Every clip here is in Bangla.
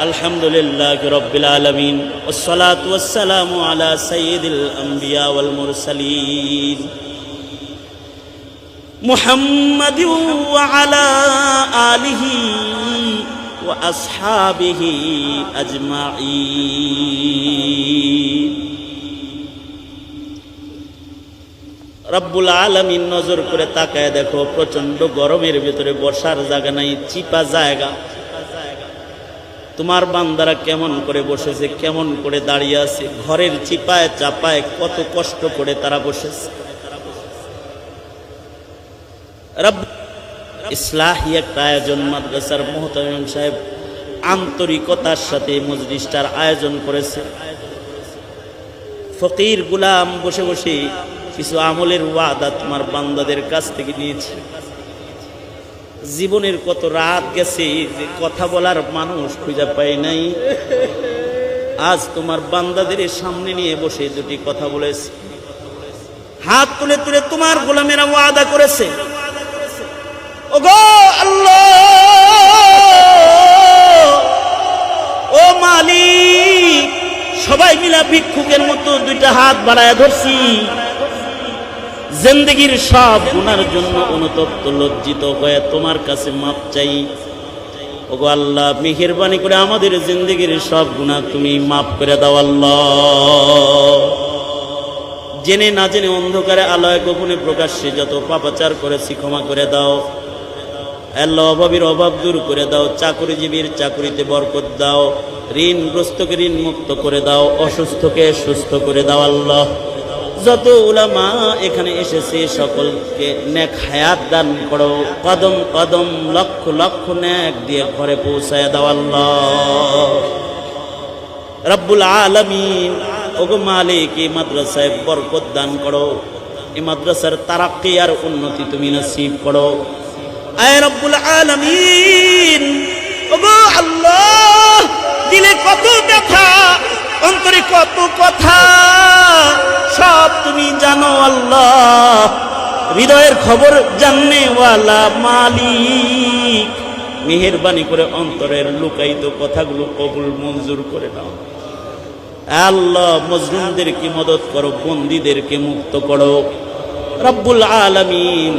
الحمد لله رب العالمين والصلاة والسلام على سيد الأنبياء والمرسلين محمد وعلى آله وأصحابه أجمعين রব্বুল আলমিন নজর করে তাকায় দেখো প্রচন্ড গরমের ভিতরে বসার জায়গা নাই চিপা জায়গা তোমার বান্দারা কেমন করে বসেছে, কেমন করে দাঁড়িয়ে আছে, ঘরের চিপায় চাপায় কত কষ্ট করে তারা বসেছে। ইসলাহী একটা আয়োজন মাদ্রাসার মোহতামিম সাহেব আন্তরিকতার সাথে মজলিসটার আয়োজন করেছে। ফকির গুলাম বসে বসে কিছু আমলের ওয়াদা তোমার বান্দাদের কাছ থেকে নিয়েছে। জীবনের কত রাত গেছে, যে কথা বলার মানুষ খুঁজে পাই নাই। আজ তোমার বান্দাদের সামনে নিয়ে বসে দুটি কথা বলেছে। হাত তুলে তুলে তোমার গোলামেরা ওয়াদা করেছে। ওগো আল্লাহ! ও মালিক! সবাই মিলা ভিক্ষুকের মতো দুইটা হাত বাড়ায় ধরছি। জিন্দগির সব গুনার জন্য অনুতপ্ত, লজ্জিত হয়ে তোমার কাছে মাপ চাই। ওগো আল্লাহ, মেহেরবানি করে আমাদের জিন্দগির সব গুনাহ তুমি মাফ করে দাও আল্লাহ। জেনে না জেনে অন্ধকারে আলয় গোপনে প্রকাশ্যে যত পাপাচার করেছি ক্ষমা করে দাও। আল্লাহ, অভাবের অভাব দূর করে দাও। চাকরিজীবীর চাকরিতে বরকত দাও। ঋণগ্রস্তকে ঋণ মুক্ত করে দাও। অসুস্থকে সুস্থ করে দাও আল্লাহ। যত উলামা এখানে এসেছে, সকলকে নেক হায়াত দান করো। কদম কদম, লক্ষ লক্ষ নেক দিয়ে ঘরে পৌঁছায় দাও আল্লাহ। রব্বুল আলমিন, ওগো মালিক, এই মাদ্রাসায় বরকত দান করো। এই মাদ্রাসার তারাক্কি আর উন্নতি তুমি নসিব করো। আয় রব্বুল আলমিন, ওগো আল্লাহ। খবর জাননেওয়ালা মালিক। মেহেরবানি করে অন্তরের লুকায়িত কথাগুলো কবুল মঞ্জুর করে নাও। আল্লাহ মজলুমদেরকে মদত করো, বন্দীদেরকে মুক্ত করো। রব্বুল আলমিন।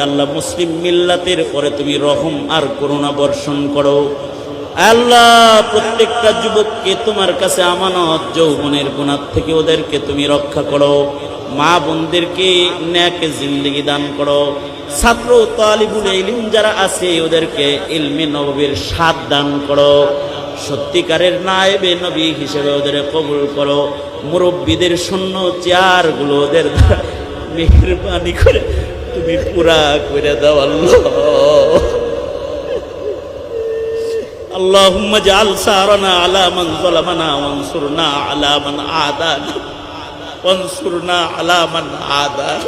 আল্লাহ, মুসলিম মিল্লাতের পরে তুমি রহম আর করুণা বর্ষণ করো। আল্লাহ, প্রত্যেকটা যুবককে তোমার কাছে আমানত, যৌবনের গুণার থেকে ওদেরকে তুমি রক্ষা করো। মা বোনদেরকে ন্যাকে জিন্দগি দান করো ছাত্র তালিবুল ইলিম যারা আছে ওদেরকে ইলমে নবীর স্বাদ দান করো সত্যিকারের নায়েবে নবী হিসেবে ওদের কবুল করো মুরব্বীদের শূন্য চেয়ারগুলো ওদের দ্বারা মেহরবানি করে তুমি পুরা করে দাও আল্লাহ اللهم اجعل سارنا على من ظلمنا وانصرنا على من عادانا وانصرنا على من عادانا.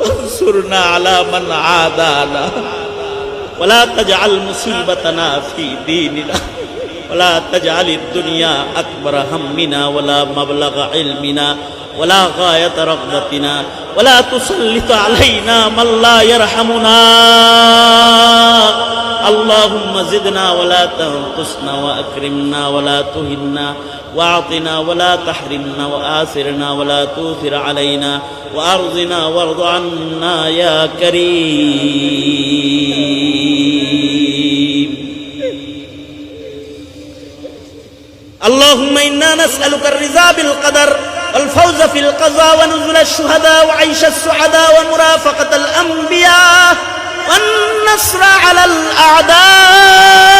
وانصرنا على من عادانا. ولا تجعل مصيبتنا في ديننا. ولا تجعل الدنيا أكبر همنا ولا مبلغ علمنا ولا غاية رغبتنا. ولا تسلط علينا من لا يرحمنا. اللهم زدنا ولا تنقصنا وأكرمنا ولا تهنا. واعطنا ولا تحرمنا وآثرنا ولا توثر علينا وأرضنا وارض عنا يا كريم. اللهم إنا نسألك الرضا بالقدر والفوز في القضاء ونزل الشهداء وعيش السعداء ومرافقة الأنبياء والنصر على الأعداء.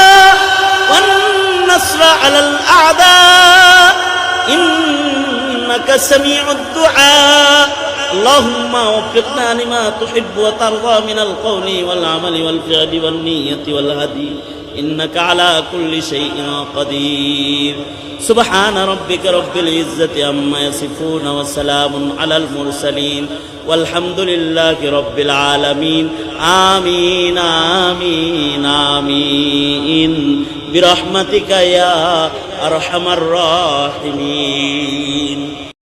إنك سميع الدعاء اللهم وفقنا لما تحب وترضى من القول والعمل والفعل والنية والهدي إنك على كل شيء قدير سبحان ربك رب العزة عما يصفون وسلام على المرسلين والحمد لله رب العالمين آمين آمين آمين برحمتك يا أرحم الراحمين